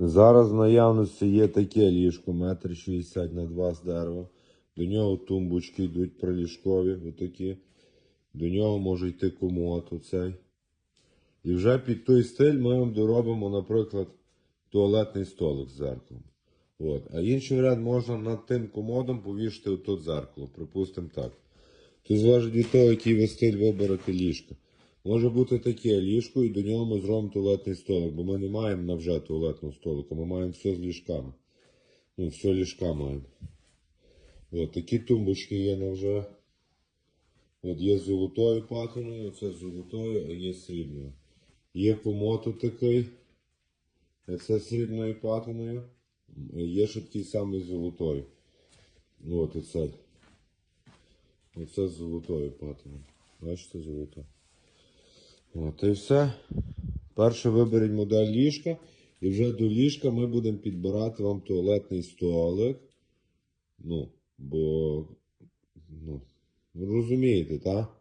Зараз в наявності є таке ліжко, метр 60 на 2 з дерева. До нього тумбочки йдуть приліжкові, отакі. До нього може йти комод оцей. І вже під той стиль ми вам доробимо, наприклад, туалетний столик з зеркалом. От. А інший варіант можна над тим комодом повішати отут зеркало, припустимо так. Тут залежить від того, який ви стиль виберете ліжка. Може бути таке ліжко, і до нього ми зробимо туалетний столик, бо ми не маємо на вже туалетного столика, ми маємо все з ліжками. Ну, все ліжка маємо. От такі тумбочки є на вже. От є з золотою патиною, це з золотою, а є срібною. Є комод такий. Це з срібною патиною. Є ще такий самий золотою. От оцей. Оце з золотою патиною. Бачите, золота. От і все. Перше виберіть модель ліжка. І вже до ліжка ми будемо підбирати вам туалетний столик. Ну, бо. Ну, розумієте, так?